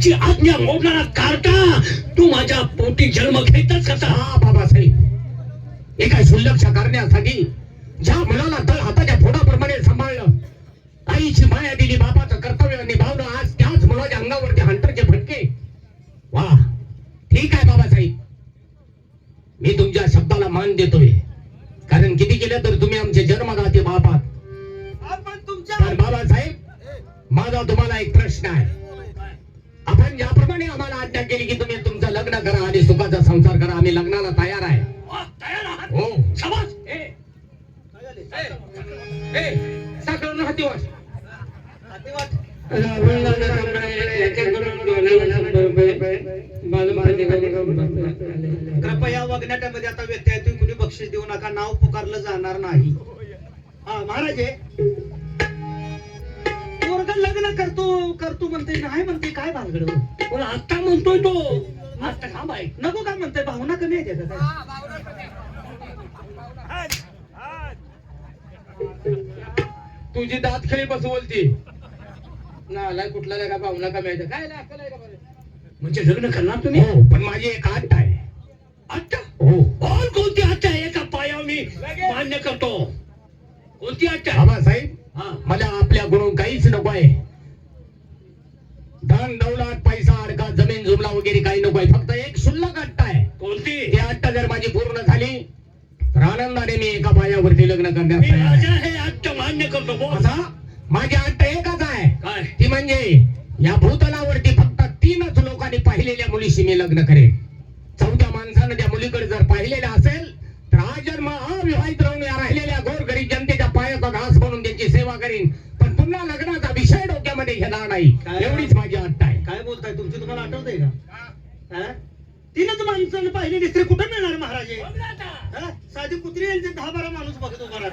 देवाची आज्ञा मोडणारा कार्टा तू माझ्या पोटी जन्म घेतच कसा हा बाबासाहेब एका शुल्लकच्या करण्यासाठी? ज्या मुलाला तळ हाताच्या फोडाप्रमाणे सांभाळलं आईची माया दिली बापाचं कर्तव्य निभावलं आज त्याच मुलाच्या अंगावरती हंटरचे फटके. वा ठीक आहे बाबासाहेब मी तुमच्या शब्दाला मान देतोय. कारण किती केलं तर तुम्ही आमचे जन्मदाते बापात. पण बाबासाहेब माझा तुम्हाला एक प्रश्न आहे. आपण ज्याप्रमाणे आम्हाला आज्ञा केली की तुम्ही तुमचं लग्न करा आणि सुखाचा संसार करा आम्ही लग्नाला तयार आहे. हो साखर हाती वाट हाती वाट. कृपया वागण्यामध्ये आता व्यत्यय तुम्ही कुणी बक्षीस देऊ नका नाव पुकारलं जाणार नाही. हा महाराज म्हणते नाही म्हणते काय भानगड हो? पण आता म्हणतोय तो. आता थांब आहे नको काय म्हणते भावना कमी आहे त्याचा काय तुझी दात खेळी बसवलती नालाय कुठला का पाहुणा का मिळतं काय नाही, अक्कल आहे का बरं? म्हणजे लग्न करणार तुम्ही? हो पण माझी एक आठ आहे. आता हो. ऑल कोणती हत्या आहे? एका पायावर मी मान्य करतो. कोणती हत्या आहे? बाबासाहेब हा. मला आपल्याकडून काहीच नको आहे. धन दौलत पैसा अडका जमीन जुमला वगैरे काही नको आहे फक्त एक शुल्लक अट्टा आहे. कोणती? ती अट्टा जर माझी पूर्ण झाली तर आनंदाने मी एका पायावरती लग्न करण्यास हे मान्य करतो असा? माझी अट्टा एकच आहे. ती म्हणजे या भूतलावरती फक्त तीनच लोकांनी पाहिलेल्या मुलीशी मी लग्न करेन. चौथ्या माणसानं त्या मुलीकडे जर पाहिलेलं असेल तर आजन्म अविवाहित राहून या राहिलेल्या गोरगरीब जनतेच्या पायाचा घास म्हणून त्यांची सेवा करीन. पण पुन्हा लग्नाचा विषय डोक्यामध्ये घेणार नाही? एवढीच आहे काय बोलताय तुमची तुम्हाला आठवतंय का? हा? तीनच माणसानं पाहिलेली स्त्री कुठं मिळणार महाराज? साधी कुत्री येईल ते दहा बारा माणूस बघतो घरात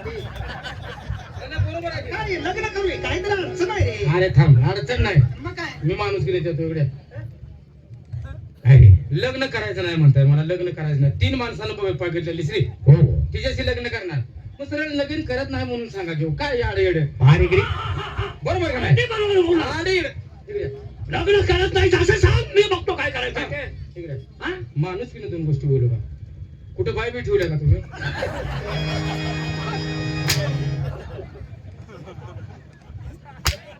काय लग्न काही तर अडचण आहे रे. अरे थांब अडचण नाही. मग काय? मी माणूस गेले देतो एवढे अरे लग्न करायचं नाही म्हणताय मला लग्न करायचं नाही. तीन माणसानं बघ बघितलेली श्री हो. हो तिच्याशी लग्न करणार. मग सरळ लगीन करत नाही म्हणून सांगा घेऊ. काय आड येड अरे गिरी बरोबर का नाही? ते बरोबर बोलला. आड येड इकडे. लग्न करत नाही असं सांग. मी बघतो काय करायचं. हा? माणूस की दोन गोष्टी बोलू का कुठं बाय बी ठेवल्या का तुम्ही?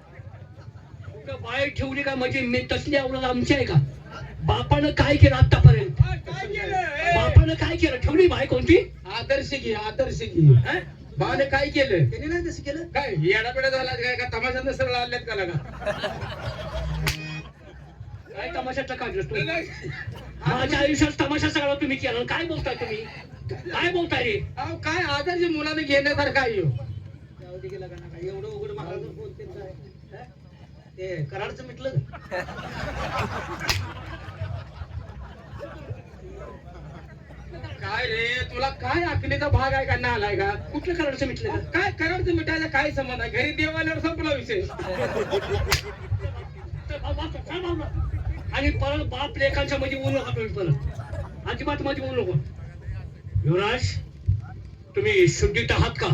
कुठं बाहेर ठेवली का म्हणजे मी तसली आवडत आमची आहे का? बापानं काय केलं आतापर्यंत बापानं काय केलं? ठेवली बाय कोणती? आदर्श घे आदर्श घे हा? बाने काय केलं? त्याने नाही तसं केलं? काय येडापेडा झाला काय का? तमाशात सरळ आल्यात का लागा? काय तमाशातलं काढलं तू माझ्या आयुष्यात तमाशा सगळा तुम्ही केला. काय बोलताय तुम्ही? काय बोलताय रे? अहो काय आदर्श मुलाने घेण्यासारखं आहे ह्यो. जाऊ दे गेला का ना काय एवढं उघड महाराज बोलते काय हा? ते कराडचं मिटलं का? काय रे? तुला काय अकलीचा भाग आहे का ना आलाय का? कुठलं करायचं मिटलं? का? काय करायचं मिठायचा काय संबंध आहे? घरी देवाल्यावर संपला विषय. तर बाबा तो काय बाबा? आणि परत बाप लेखांच्या मध्ये बोलू नका तुम्ही परत. अजिबात मध्ये बोलू नको. युवराज तुम्ही शुद्धीत आहात का?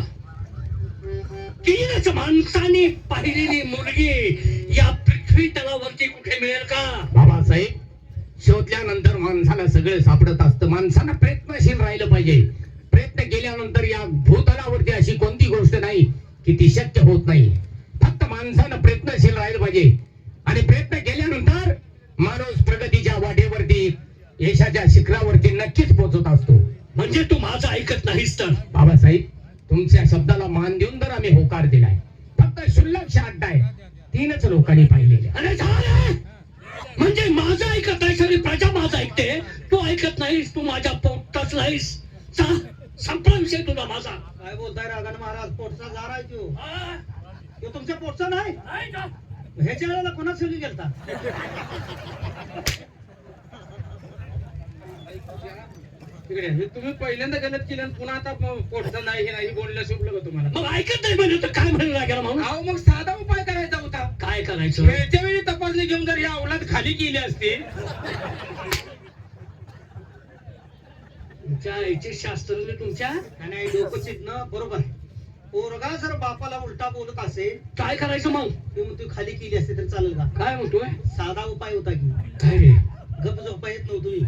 तीनच माणसाने पाहिलेली मुलगी या पृथ्वी तलावरती कुठे मिळेल का? बाबासाहेब शोधल्यानंतर माणसाला सगळं सापडत असतं. माणसानं प्रयत्नशील राहिलं पाहिजे. प्रयत्न केल्यानंतर या भूतलावरती अशी कोणती गोष्ट नाही की ती शक्य होत नाही. फक्त माणसानं प्रयत्नशील राहिलं पाहिजे. आणि प्रयत्न केल्यानंतर माणूस प्रगतीच्या वाटेवरती यशाच्या शिखरावरती नक्कीच पोहोचत असतो. म्हणजे तू माझं ऐकत नाहीस तर? बाबासाहेब तुमच्या शब्दाला मान देऊन तर आम्ही होकार दिलाय. फक्त शुल्लक शाट आहे. तीनच लोकांनी पाहिलेल्या अरे झालं! म्हणजे माझं ऐकत नाही सगळी प्रजा माझं ऐकते? तू ऐकत नाहीस तू माझ्या पोटात नाहीस. चा संपला विषय तुझा माझा. काय बोलताय रागान महाराज? पोटचा आहे तो. हा? तुमच्या पोटचा नाही? ह्याच्या वेळेला कोणाच सगळी गेलता? तिकडे हे तुम्ही पहिल्यांदा गलत केलं पुन्हा आता पोटचं नाही हे नाही बोललं शिकलं का तुम्हाला? मग ऐकत नाही म्हणजे तर काय म्हणलं लागेल म्हणून अहो मग साधा उपाय करायचा होता. काय करायचं? वेळच्या वेळी तपासणी घेऊन जर या अवलाद खाली केली असती तुमच्या याचे शास्त्रज्ञ तुमच्या? आणि डोकं बरोबर. पोरगा पोरगा जर बापाला उलटा बोलत असेल काय करायचं मग? ते मग तू खाली केली असते तर चालेल का? काय म्हणतोय? साधा उपाय होता की. काय रे? गप झोपा येत नव्हतं मी.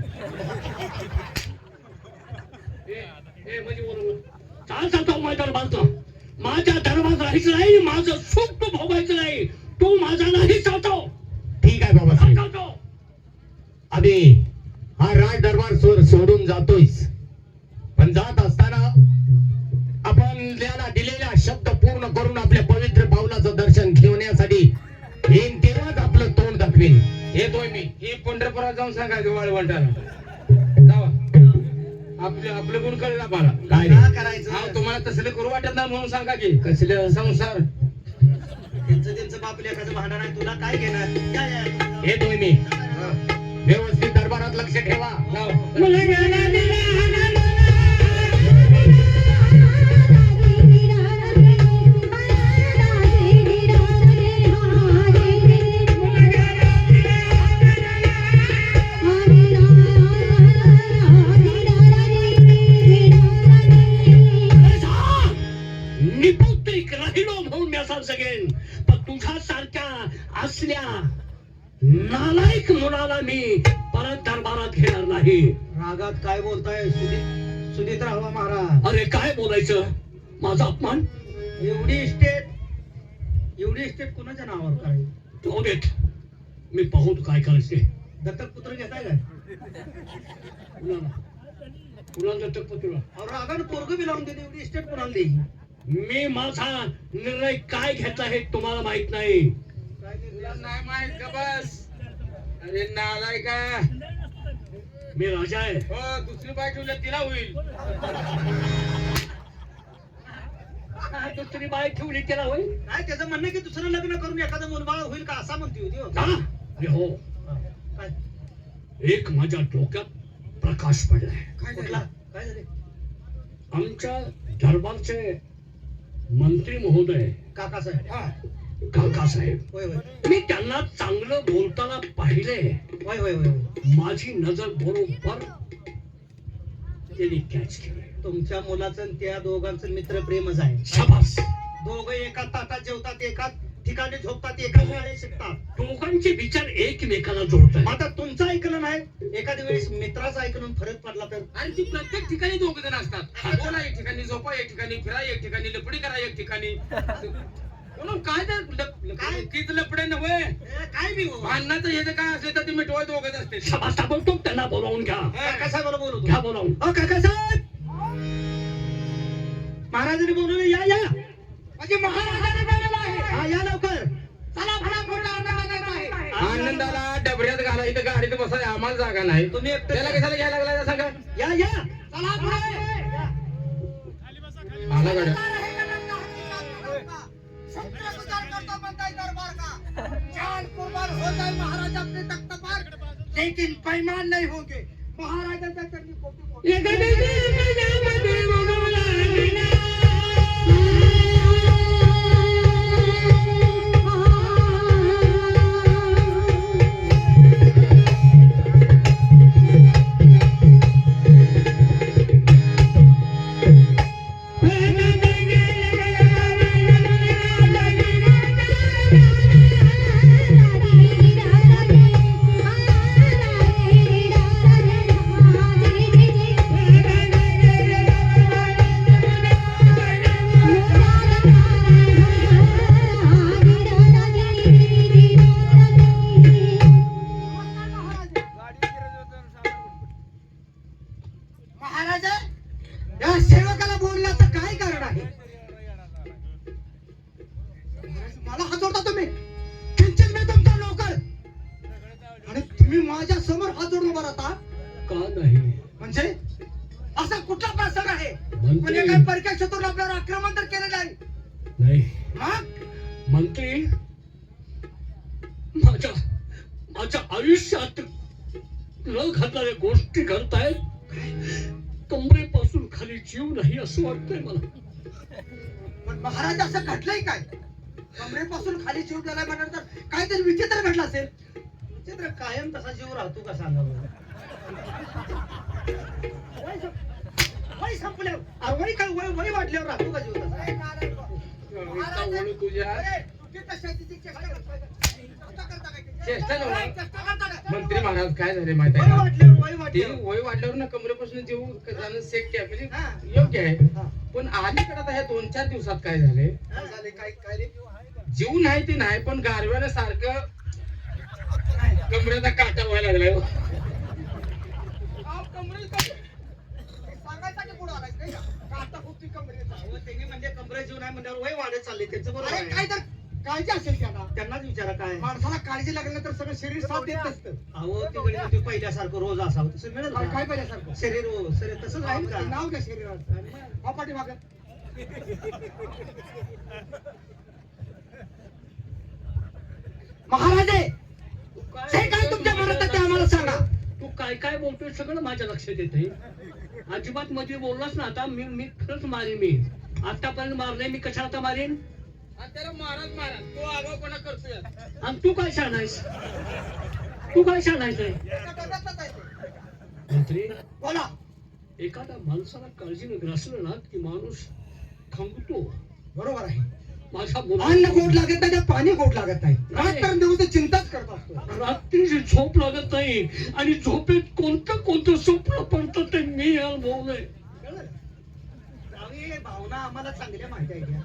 म्हणजे. चाल चालतो माझ्या दरबारचा माझ्या दरबार राहायचं नाही माझं सुख तू भोगायचं नाही. तू माझा नाही चालतो. ठीक आहे चालतो. अबे हा राज दरबार सोड सोडून जातोयस शब्द पूर्ण करून आपल्या पवित्र पावलाचं दर्शन घेण्यासाठी येईन तेव्हाच आपलं तोंड दाखवेन. येतोय मी. ही पंढरपुरात जाऊन सांगायचं वाळवंटाला जावा. आपलं आपलं गुण कळला मला काय करायचं? हा तुम्हाला तसलं करू वाटत नाही म्हणून सांगा की. कसलं? संसार. त्यांचं त्यांचं बाप लेखाचं भांडण आहे. तुला काय घेणार? या. येतोय मी. व्यवस्थित दरबारात लक्ष ठेवा. सगळेन पण तुझ्या सारख्या असल्या नालायक मुलाला मी परत दरबारात घेणार नाही. रागात काय बोलताय सुदीत सुदीत राहा महाराज? अरे काय बोलायचं? माझा अपमान? एवढी इस्टेट एवढी इस्टेट कुणाच्या नावावर करायची जाऊ देत. मी पाहून काय करायचे? दत्तक पुत्र घेताय काय? कुणाला? कुणाला दत्तक पत्र अहो, रागानं पोरग बी लावून देते एवढी इस्टेट कुणाला द्यायची मी माझा निर्णय काय घेतला हे तुम्हाला माहीत नाही. तुला माहीत का बस? अरे नालाय का? मी राजा आहे. हो दुसरी बाय ठेवल्या तिला होईल. दुसरी बाई ठेवली त्याला होईल? काय त्याचं म्हणणं की दुसरं लग्न करून एखादं मुलबाळ होईल का? असा म्हणते होती हो. अरे हो. काय? एक माझ्या डोक्यात प्रकाश पडलाय. काय कुठला? काय झाले? आमच्या दरबारचे मंत्री महोदय. काका साहेब. हा. काका साहेब. होय होय. मी त्यांना चांगलं बोलताना पाहिले. होय होय होय. माझी नजर बरोबर त्यांनी कॅच केली तुमच्या मुलाचं आणि त्या दोघांचं मित्र प्रेमच आहे. शाबास. दोघं एका ताटात जेवतात एका ठिकाणी झोपतात एका वेळेस शिकतात. दोघांचे विचार एकमेकाला जोडत मग आता तुमचं ऐकलं नाही? एखाद्या वेळेस मित्राचं ऐकून फरक पडला तर? आणि ती प्रत्येक ठिकाणी दोघ जण असतात. बोला एक ठिकाणी झोपा एक ठिकाणी फिरा एक ठिकाणी लपडी करा एक ठिकाणी. म्हणून काय काय? तीच लपडे नव्हे. काय हो. भांडणाचं हे काय असले तर ते मिटवाय दोघच असते शाबास बोलतो त्यांना बोलावून घ्या. काका साहेबाला बोलू घ्या बोलावून. अ काका साहेब महाराजांनी बोलवलं या या. म्हणजे महाराजाने. हा या लवकर. चला फटाफट आनंद आहे. आनंदाला डबऱ्यात घाला इथं गाडीत बसाय आम्हाला जागा नाही. तुम्ही त्याला कशाला घ्यायला लागला सांगा? या या. चला पुढे. आला गाड्या लेकिन पैमान नहीं होंगे. महाराजा महाराजा असा कुठला प्रसंग आहे? म्हणजे काय परक्या शत्रूला आपल्यावर आक्रमण तर केलं नाही नाही. मग मंत्री माझ्या माझ्या आयुष्यात न घडणाऱ्या गोष्टी घडतायत. कमरेपासून खाली जीव नाही असं वाटतंय मला. पण महाराज असं घडलंय काय? कमरेपासून खाली जीव गेलाय म्हटल्यानंतर काहीतरी विचित्र घडलं असेल. विचित्र कायम तसा जीव राहतो का सांगा? वय संप- वय संपल्यावर. अरे वय काय वय वय वाढल्यावर राहतो का जीव तसा ओळू तुझ्या चेष्टा नव्हे. मंत्री महाराज काय झाले माहिती वय आहे वय ते वाटल्यावर वय वाढल्यावर ना कमरेपासून जीव जाणं शक्य आहे. म्हणजे. योग्य आहे. हा. पण अलीकडे आता ह्या दोन चार दिवसात काय झाले? झाले? काय काय रे? जीव नाही ते नाही पण गारव्याला सारखं कमरेचा काटा व्हायला लागलाय. त्यांनी म्हणजे कमरे म्हणल्यावर वय वाढत चालले त्यांचं बरोबर अरे आहे. काय तर काळजी असेल त्यांना त्यांनाच विचारा काय माणसाला काळजी लागली तर सगळं शरीर साथ देत नसतं अहो तिकडे ते पहिल्यासारखं रोज असावं तसं मिळेल काय का? काय पहिल्यासारखं शरीर हो शरीर तसंच का नाव घ्या शरीरात हा पाठीमागं. महाराज जे काय तुमच्या मनात आहे ते आम्हाला सांगा. काय काय बोलतोय सगळं माझ्या लक्षात येत आहे अजिबात मध्ये बोललास ना आता मी मी खरंच मारीन मी. आतापर्यंत मारलंय मी कशा आता मारीन? आणि त्याला महाराज महाराज तो आगाऊपणा करतोय? आणि तू काय शाणायस? तू काय. मंत्री बोला. एखाद्या माणसाला काळजीने ग्रासलं ना की माणूस थांबतो. बरोबर आहे. माझा मुलगा अन्न गोड लागत नाही पाणी गोड लागत नाही. तर रात्रीची झोप लागत नाही. आणि झोपेत कोणतं कोणतं स्वप्न पडतं ते मी अनुभवलंय भावना आम्हाला चांगल्या माहिती आहे घ्या.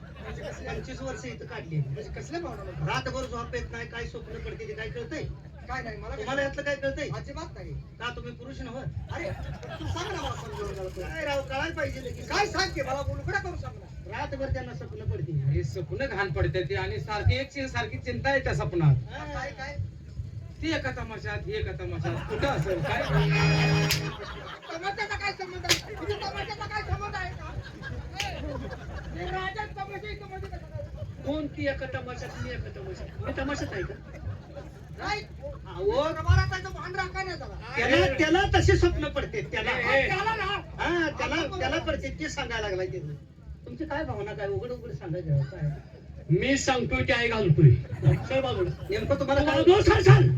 पंचवीस वर्ष इथं काढली म्हणजे कसल्या भावना रातभर झोप येत नाही काय स्वप्न पडते ते काय कळतंय? काय नाही मला तुम्हाला यातलं काय कळतंय? अजिबात नाही. का तुम्ही पुरुष नव्ह अरे तू सांग ना मला समजावून. काय राव कळायला पाहिजे. काय सांग की मला बोलू करू सांग ना. रातभर त्यांना स्वप्न पडते हे स्वप्न घाण पडते ते. आणि सारखी एक सारखी चिंता आहे त्या स्वप्नात. काय काय? ती एका तमाशात ही एका तमाशात. कुठं असेल? काय तमाशाचा काय संबंध आहे? तुझ्या तमाशाचा काय संबंध आहे? का तमाशा कसा काय? कोण ती एका तमाशात मी एका तमाशात? मी तमाशात आहे का? नाही. अहो भान जरा त्याला? त्याला तसे स्वप्न पडते त्याला. त्याला ना. हा त्याला त्याला पडते ते सांगायला लागलाय ते तुमची काय भावना काय? उघड उघड सांगायचं काय? मी सांगतोय ते आई घालतोय नेमकं तुम्हाला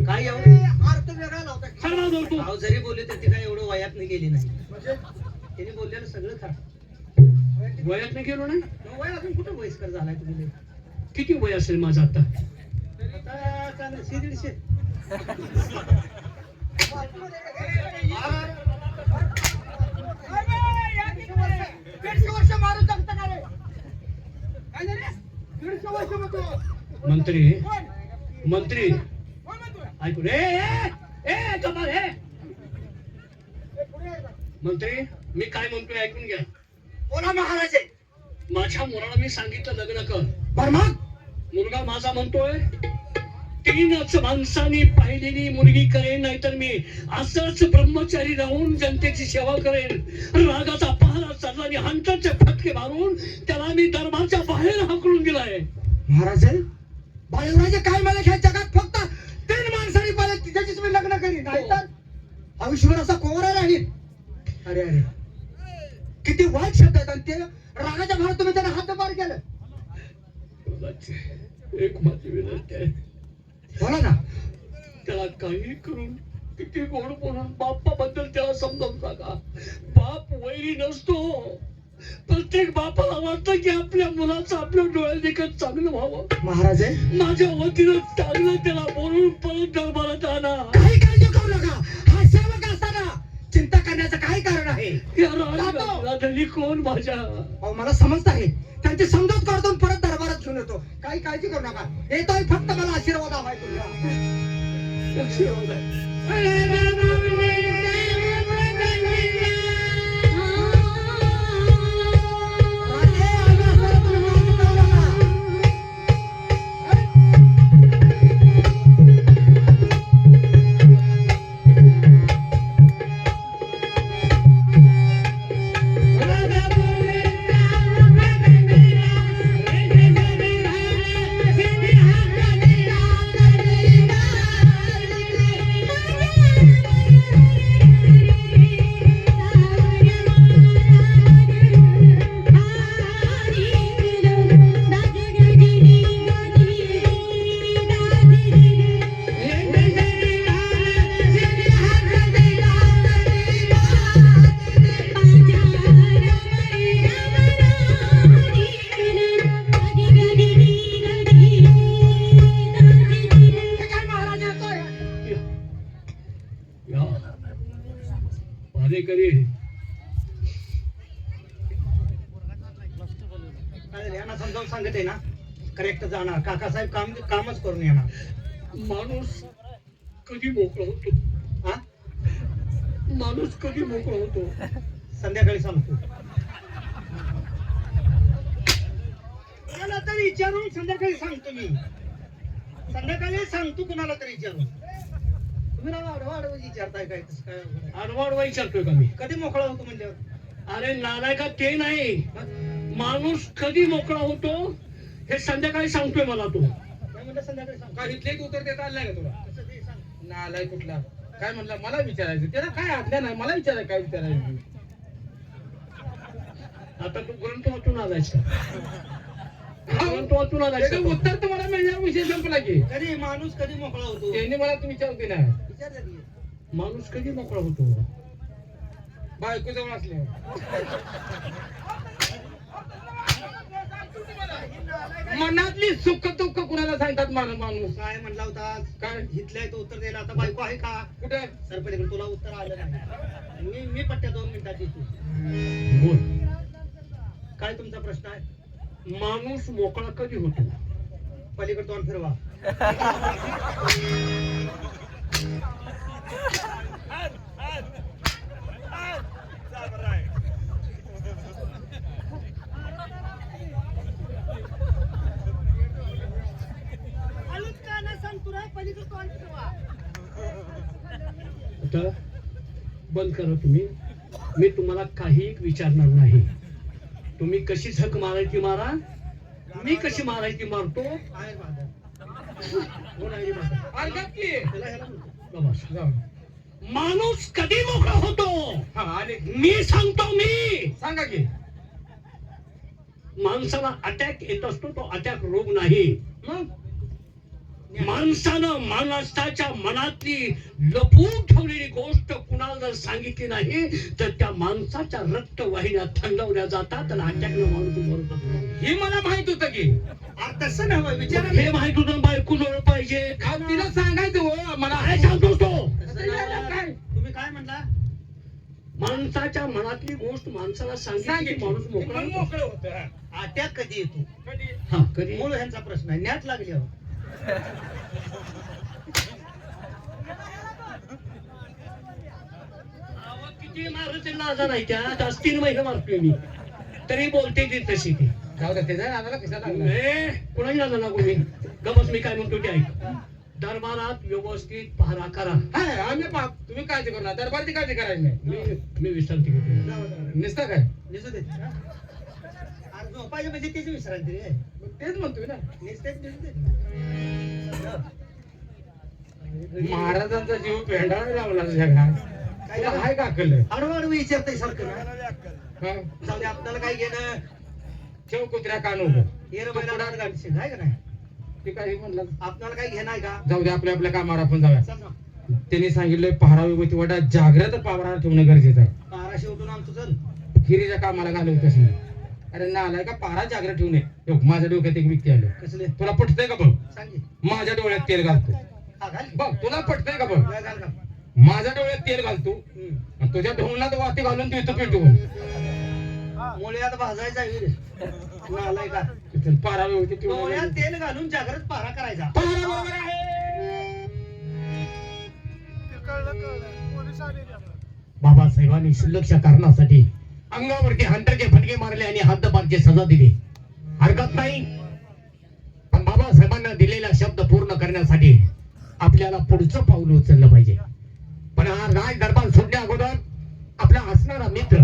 काय एवढं अर्थ वेगळा लावताय सर बाजूला तू भाव जरी बोलले तर ते काय एवढं वयात नाही गेली नाही म्हणजे त्यांनी बोललेलं सगळं खरं वयात नाही गेलो नाही मग वय अजून कुठं वयस्कर झालाय तुम्ही किती वय असेल माझं आता आता का नशे दीडशे दीडशे वर्ष मारून जगतं का रे? काय झाले? मंत्री? मंत्री? ऐकू रे ए कमाल हे. मंत्री मी काय म्हणतोय ऐकून घ्या बोला महाराज. माझ्या मुलाला मी सांगितलं लग्न कर बरं मग मुलगा माझा म्हणतोय तीनच माणसांनी पाहिलेली मुलगी करेन नाहीतर मी असंच ब्रह्मचारी राहून जनतेची सेवा करेन रागाचा पहारा आणि हंटाचे फटके मारून त्याला मी धर्माच्या बाहेर हाकलून दिलाय. महाराज? बाळूराजे काय मला ह्या जगात फक्त तीन माणसांनी पाहिलं तिच्याशीच मी लग्न करीन. नाही तर आयुष्यभर असा कोवरा राहील अरे अरे. किती वाईट शब्द आहेत. आणि ते रागाच्या भरात तुम्ही त्याला हात पार केलं एक माझी विनंती आहे. बोला ना. त्याला काही करून किती गोड बोलून बाप्पाबद्दल त्याला समजावून सांगा. बाप वैरी नसतो. प्रत्येक बापाला वाटतं की आपल्या मुलाचं आपल्या डोळ्यात देखत चांगलं व्हावं. महाराज? माझ्या वतीनं चांगलं त्याला बोलून परत दरबारात आणा. काही काळजी करू नका. हा सेवक असताना चिंता करण्याचं काही कारण आहे. या कोण माझ्या? अहो मला समजत आहे. त्यांची समजूत काढून परत दरबारात घेऊन येतो. काही काळजी करू नका. येतोय फक्त मला आशीर्वाद हवाय तुझ्या आशीर्वाद आहे. Hey, या. पारेकरी. यांना समजावून सांगत आहे ना. करेक्ट जाणार. काकासाहेब काम कामच करून येणार. माणूस कधी मोकळा होतो? हा? माणूस कधी मोकळा होतो? संध्याकाळी सांगतो. तर विचारून संध्याकाळी सांगतो मी. संध्याकाळी सांगतो कुणाला तरी विचारून. तुम्ही ना वाढ वाढ विचारताय काय कसं काय आडवाडवा विचारतोय का मी? कधी मोकळा होतो म्हणजे अरे नालायका ते नाही. माणूस कधी मोकळा होतो हे संध्याकाळी सांगतोय मला तू. काय म्हणलं संध्याकाळी सांगतो का इथले उत्तर देता आलं का तुला? सांग. नालाय कुठला? काय म्हणला? मला विचारायचं. त्याला काय आज्ञा नाही? मला विचारायचं काय विचारायचं? आता तू ग्रंथ वाचून आलायस उत्तर तुम्हाला मिळणार विषय संपला की. कधी? माणूस कधी मोकळा होतो? त्यांनी मला तुम्ही विचारते नाही विचार जरा. माणूस कधी मोकळा होतो? बायको जवळ असले मनातली सुख दुःख कुणाला सांगतात माणूस? माणूस. काय म्हणला होता? काय? इथल्या इथं उत्तर द्यायला आता बायको आहे का? कुठे? सर पलीकडे तुला उत्तर आलं नाही. मी मी पट्ट्या दोन मिनिटात येतो. बोल. काय तुमचा प्रश्न आहे? माणूस मोकळा कधी होतो? पलीकडे तोंड फिरवा. बंद करा तुम्ही. मी तुम्हाला काही विचारणार नाही. तुम्ही कशी झक मारायची मारा मी कशी मारायची मारतो. माणूस कधी मोकळा होतो? मी सांगतो मी. सांगा की. माणसाला अटॅक येत असतो तो अटॅक रोग नाही. मग? माणसानं माणसाच्या मनातली लपवून ठेवलेली गोष्ट कुणाला जर सांगितली नाही तर त्या माणसाच्या रक्तवाहिन्या थंडवल्या जातात आणि अटॅकनं माणूस असतो हे मला माहीत होतं की तसं नव्हे विचारा हे माहीत होतं बायको जवळ पाहिजे अहो, तिला सांगायचं हो मला काय सांगतोस तो. काय? तुम्ही काय म्हणला माणसाच्या मनातली गोष्ट माणसाला सांगितली की माणूस मोकळा होतो. मोकळं होतं हा. कधी येतो कधी? हा कधी मूळ ह्यांचा प्रश्न आहे न्यात लागली अहो. किती मारत लाजा नाही त्या? आज तीन महिने मारतोय मी. तरी बोलते ती तशी ती. जाऊ दे त्याच्या नादाला कशा लागला. ए, कुणाही नादा लागू मी? गमस मी काय म्हणतो ते ऐक. दरबारात व्यवस्थित पहारा करा. हाय, आम्ही पाप तुम्ही काळजी करू नका. दरबारची काळजी करायची नाही. मी मी विश्रांती घेतो. निसता काय? निसू दे. अरे झोपायचं म्हणजे त्याची विश्रांती रे. मग तेच म्हणतोय ना. निसतेच. महाराजांचा जीव पेंडाळा लावला जगात काय तुला हाय का अक्कल? हळूहळू विचारतंय सारखं? जाऊ आपल्याला काय घेणं? ठेव कुत्र्या कान उभं. ये रे बैला दार गाडशील, आहे का नाही? ते काही म्हणलं आपल्याला काय आहे का? जाऊ दे आपल्या आपल्या कामावर आपण जाऊया. त्यांनी सांगितलंय पहारा विभूती वाटा जागृत पावरा ठेवणं गरजेचं आहे. बारा शेवटून चल. गिरीच्या कामाला घालवतच नाही. अरे नालाय का पारा जागृत ठेवणे हे बघ, माझ्या डोक्यात एक व्यक्ती आलं. कसले? तुला पटतंय का बघ. माझ्या डोळ्यात तेल घालतो. हा. बघ तुला पटतंय का बघ. माझ्या डोळ्यात तेल घालतो. तुझ्या ढोलनात वाती घालून देतो पेटवून मुळ्यात भाजायचा नालाय का तिथं पारा व्यवस्थित ठेवून डोळ्यात तेल घालून जागृत पहारा करायचा. पारा बरोबर आहे. बाबासाहेबांनी कारणासाठी अंगावरती हंटरचे फटके मारले आणि हद्दपारची सजा दिली. हरकत नाही. पण बाबासाहेबांना दिलेला शब्द पूर्ण करण्यासाठी आपल्याला पुढचं पाऊल उचललं पाहिजे. पण हा राज दरबार सोडण्या अगोदर आपला असणारा मित्र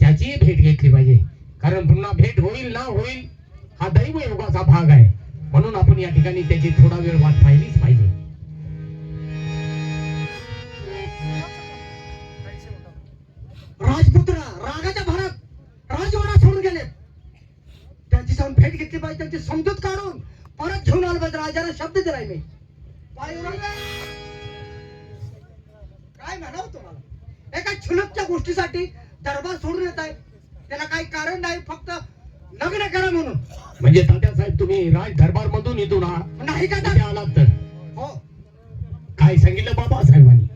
त्याची भेट घेतली पाहिजे. कारण पुन्हा भेट होईल ना होईल हा दैव योगाचा भाग आहे. म्हणून आपण या ठिकाणी त्याची थोडा वेळ वाट पाहिलीच पाहिजे. त्यांची समजूत काढून परत घेऊन आलं पाहिजे. राजाला शब्द दिलाय मी. काय म्हणावं तुम्हाला? एका क्षुल्लकच्या गोष्टीसाठी दरबार सोडून येत आहे. त्याला काही कारण नाही फक्त लग्न करा म्हणून. म्हणजे तात्यासाहेब तुम्ही राज दरबार मधून इथून आ- नाही का आलात तर? हो. काय सांगितलं बाबासाहेबांनी?